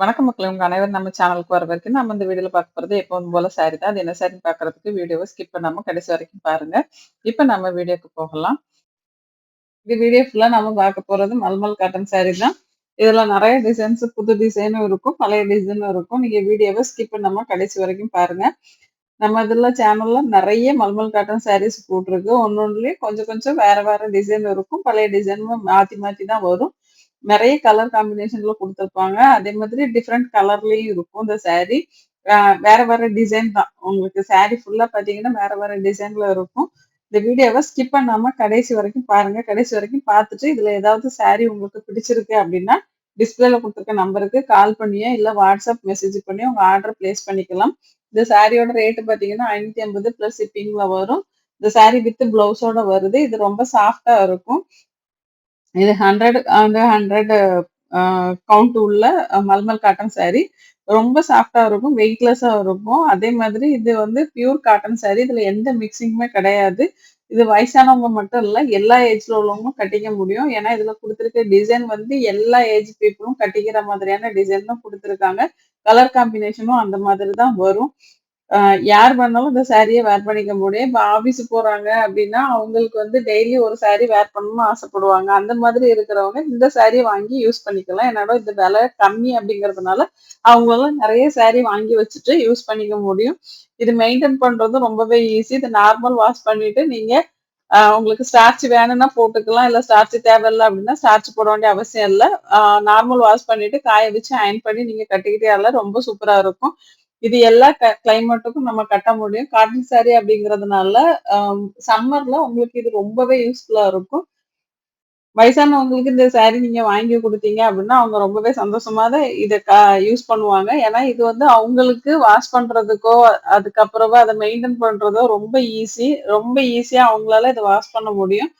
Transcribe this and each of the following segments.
வணக்கம் மக்கள் உங்க அனைவரும் நம்ம சேனலுக்கு வர வரைக்கும் நம்ம இந்த வீடியோல பார்க்க போறது எப்பவும் போல சாரி தான். அது என்ன சாரின்னு பாக்குறதுக்கு வீடியோவை ஸ்கிப் பண்ணாம கடைசி வரைக்கும் பாருங்க. இப்ப நம்ம வீடியோக்கு போகலாம். இந்த வீடியோ ஃபுல்லா நம்ம பார்க்க போறது மல்மல் காட்டன் சாரி தான். இதுல நிறைய டிசைன்ஸ் புது டிசைனும் இருக்கும், பழைய டிசைனும் இருக்கும். நீங்க வீடியோவை ஸ்கிப் பண்ணாம கடைசி வரைக்கும் பாருங்க. நம்ம இதுல சேனல்ல நிறைய மல்மல் காட்டன் சாரீஸ் போட்டிருக்கு. ஒன்னொன்றுலயும் கொஞ்சம் கொஞ்சம் வேற வேற டிசைன் இருக்கும். பழைய டிசைனும் மாத்தி மாத்தி தான் வரும். நிறைய கலர் காம்பினேஷன்ல கொடுத்துருப்பாங்க அதே மாதிரி டிஃப்ரெண்ட் கலர்லயும் இருக்கும் இந்த சாரி. வேற வேற டிசைன் தான். உங்களுக்கு சாரி ஃபுல்லா பார்த்தீங்கன்னா, வேற வேற டிசைன்ல இருக்கும். இந்த வீடியோவை ஸ்கிப் பண்ணாம கடைசி வரைக்கும் பாருங்க. கடைசி வரைக்கும் பார்த்துட்டு, இதுல ஏதாவது சாரி உங்களுக்கு பிடிச்சிருக்கு அப்படின்னா டிஸ்பிளேல கொடுத்துருக்க நம்பருக்கு கால் பண்ணியோ, இல்ல வாட்ஸ்அப் மெசேஜ் பண்ணியோ உங்க ஆர்டர் பிளேஸ் பண்ணிக்கலாம். இந்த சாரியோட ரேட்டு பார்த்தீங்கன்னா, ரூ. 550 பிளஸ் சிப்பிங்ல வரும். இந்த சாரி வித் ப்ளவுஸோட வருது. இது ரொம்ப சாஃப்டா இருக்கும். இது 100 அந்த ஹண்ட்ரட் கவுண்ட் உள்ள மல்மல் காட்டன் சாரி. ரொம்ப சாஃப்டா இருக்கும். வெயிட்லெஸ்ஸா இருக்கும். அதே மாதிரி இது வந்து பியூர் காட்டன் சாரி. இதுல எந்த மிக்ஸிங்குமே கிடையாது. இது வயசானவங்க மட்டும் இல்ல, எல்லா ஏஜ்ல உள்ளவங்களும் கட்டிக்க முடியும். ஏன்னா, இதுல கொடுத்துருக்க டிசைன் வந்து எல்லா ஏஜ் பீப்பிளும் கட்டிக்கிற மாதிரியான டிசைன் தான் குடுத்துருக்காங்க. கலர் காம்பினேஷனும் அந்த மாதிரி தான் வரும். யார் பண்ணாலும் இந்த சாரியை வேர் பண்ணிக்க முடியும். இப்போ ஆஃபீஸ் போறாங்க அப்படின்னா அவங்களுக்கு வந்து டெய்லி ஒரு சாரி வேர் பண்ணணும்னு ஆசைப்படுவாங்க. அந்த மாதிரி இருக்கிறவங்க இந்த சாரிய வாங்கி யூஸ் பண்ணிக்கலாம். என்னோட இந்த விலை கம்மி அப்படிங்கிறதுனால அவங்களும் நிறைய சாரி வாங்கி வச்சுட்டு யூஸ் பண்ணிக்க முடியும். இது மெயின்டைன் பண்றதும் ரொம்பவே ஈஸி. இது நார்மல் வாஷ் பண்ணிட்டு நீங்க உங்களுக்கு ஸ்டார்ச் வேணும்னா போட்டுக்கலாம். இல்லை ஸ்டார்ச் தேவையில்லை அப்படின்னா ஸ்டார்ச் போட வேண்டிய அவசியம் இல்லை நார்மல் வாஷ் பண்ணிட்டு காய வச்சு அயர்ன் பண்ணி நீங்கள் கட்டிக்கிட்டே வரலாம். ரொம்ப சூப்பராக இருக்கும். இது எல்லா க கிளைமேட்டுக்கும் நம்ம கட்ட முடியும். காட்டன் சாரி அப்படிங்கறதுனால சம்மர்ல உங்களுக்கு இது ரொம்பவே யூஸ்ஃபுல்லா இருக்கும். வயசானவங்களுக்கு இந்த சாரி நீங்க வாங்கி குடுத்தீங்க அப்படின்னா அவங்க ரொம்பவே சந்தோஷமா தான் இதை யூஸ் பண்ணுவாங்க. ஏன்னா, இது வந்து அவங்களுக்கு வாஷ் பண்றதுக்கோ, அதுக்கப்புறமா அத மெயின்டைன் பண்றதோ ரொம்ப ஈஸி. ரொம்ப ஈஸியா அவங்களால இத வாஷ் பண்ண முடியும்.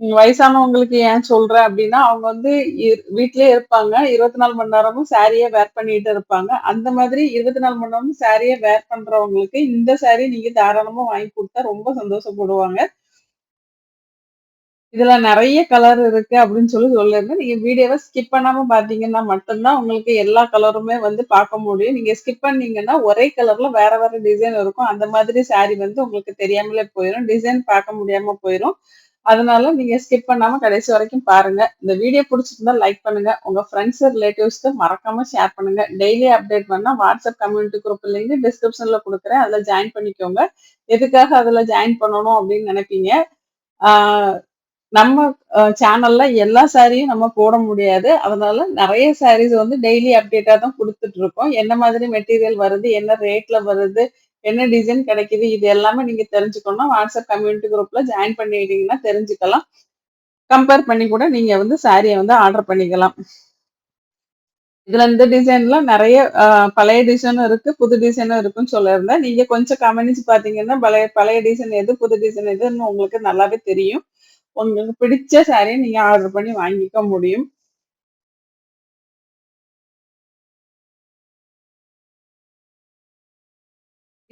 வயசானவங்களுக்கு ஏன் சொல்றேன் அப்படின்னா அவங்க வந்து வீட்லயே இருப்பாங்க. 24 மணி நேரமும் சாரியே வேர் பண்ணிட்டு இருப்பாங்க. அந்த மாதிரி 24 மணி நேரமும் சாரியே வேர் பண்றவங்களுக்கு இந்த சாரி நீங்க தாராளமா வாங்கி கொடுத்தா ரொம்ப சந்தோஷப்படுவாங்க. இதுல நிறைய கலர் இருக்கு அப்படின்னு சொல்லி சொல்லிருந்தேன் நீங்க வீடியோவை ஸ்கிப் பண்ணாம பாத்தீங்கன்னா மட்டும் தான் உங்களுக்கு எல்லா கலருமே வந்து பார்க்க முடியும். நீங்க ஸ்கிப் பண்ணீங்கன்னா, ஒரே கலர்ல வேற வேற டிசைன் இருக்கும். அந்த மாதிரி சாரி வந்து உங்களுக்கு தெரியாமலே போயிடும் டிசைன் பார்க்க முடியாம போயிரும். அதனால நீங்க ஸ்கிப் பண்ணாம கடைசி வரைக்கும் பாருங்க. இந்த வீடியோ பிடிச்சிருந்தா லைக் பண்ணுங்க. உங்க ஃப்ரெண்ட்ஸ், ரிலேட்டிவ்ஸ்க்கு மறக்காம ஷேர் பண்ணுங்க. டெய்லி அப்டேட் பண்ணா வாட்ஸ்அப் கம்யூனிட்டி குரூப் லிங்க் டிஸ்கிரிப்ஷன்ல கொடுக்குறேன் அதுல ஜாயின் பண்ணிக்கோங்க. எதுக்காக அதுல ஜாயின் பண்ணணும் அப்படின்னு நினைப்பீங்க நம்ம சேனல்ல எல்லா சாரியும் நம்ம போட முடியாது. அதனால நிறைய சாரீஸ் வந்து டெய்லி அப்டேட்டா தான் கொடுத்துட்டு இருக்கோம். என்ன மாதிரி மெட்டீரியல் வருது, என்ன ரேட்ல வருது, என்ன டிசைன் கிடைக்குது, இது எல்லாமே நீங்க தெரிஞ்சுக்கணும் வாட்ஸ்அப் கம்யூனிட்டி குரூப்ல ஜாயின் பண்ணிட்டீங்கன்னா தெரிஞ்சுக்கலாம். கம்பேர் பண்ணி கூட நீங்க வந்து சாரியை வந்து ஆர்டர் பண்ணிக்கலாம். இதுல இந்த டிசைன்ல நிறைய பழைய டிசைனும் இருக்கு, புது டிசைனும் இருக்குன்னு சொல்லியிருந்தேன். நீங்க கொஞ்சம் கவனிச்சு பார்த்தீங்கன்னா, பழைய பழைய டிசைன் எது, புது டிசைன் எதுன்னு உங்களுக்கு நல்லாவே தெரியும். உங்களுக்கு பிடிச்ச சாரியை நீங்க ஆர்டர் பண்ணி வாங்கிக்க முடியும்.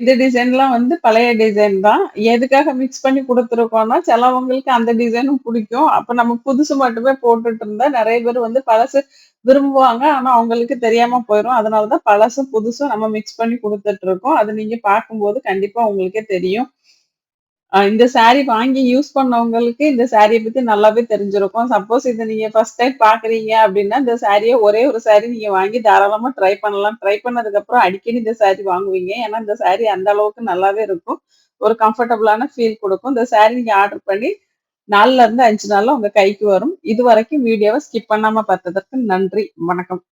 இந்த டிசைன்லாம் வந்து பழைய டிசைன் தான். எதுக்காக மிக்ஸ் பண்ணி கொடுத்துருக்கோம்னா சிலவங்களுக்கு அந்த டிசைனும் பிடிக்கும் அப்ப நம்ம புதுசு மட்டுமே போட்டுட்டு இருந்தா நிறைய பேர் வந்து பழசு விரும்புவாங்க. ஆனா, அவங்களுக்கு தெரியாம போயிரும். அதனால தான் பழசும், புதுசும் நம்ம மிக்ஸ் பண்ணி குடுத்துட்டு இருக்கோம். அது நீங்க பார்க்கும்போது கண்டிப்பா உங்களுக்கே தெரியும். இந்த சாரீ வாங்கி யூஸ் பண்ணவங்களுக்கு இந்த சாரியை பத்தி நல்லாவே தெரிஞ்சிருக்கும். சப்போஸ் இதை நீங்க ஃபர்ஸ்ட் டைம் பார்க்குறீங்க அப்படின்னா இந்த சாரியை ஒரே ஒரு சாரி நீங்க வாங்கி தாராளமா ட்ரை பண்ணலாம். ட்ரை பண்ணதுக்கப்புறம் அடிக்கடி இந்த சாரி வாங்குவீங்க. ஏன்னா, இந்த சாரி அந்த அளவுக்கு நல்லாவே இருக்கும். ஒரு கம்ஃபர்டபுளான ஃபீல் கொடுக்கும் இந்த சாரி நீங்க ஆர்டர் பண்ணி 4லருந்து 5 நாள்ல உங்க கைக்கு வரும். இது வரைக்கும் வீடியோவை ஸ்கிப் பண்ணாம பார்த்ததற்கு நன்றி. வணக்கம்.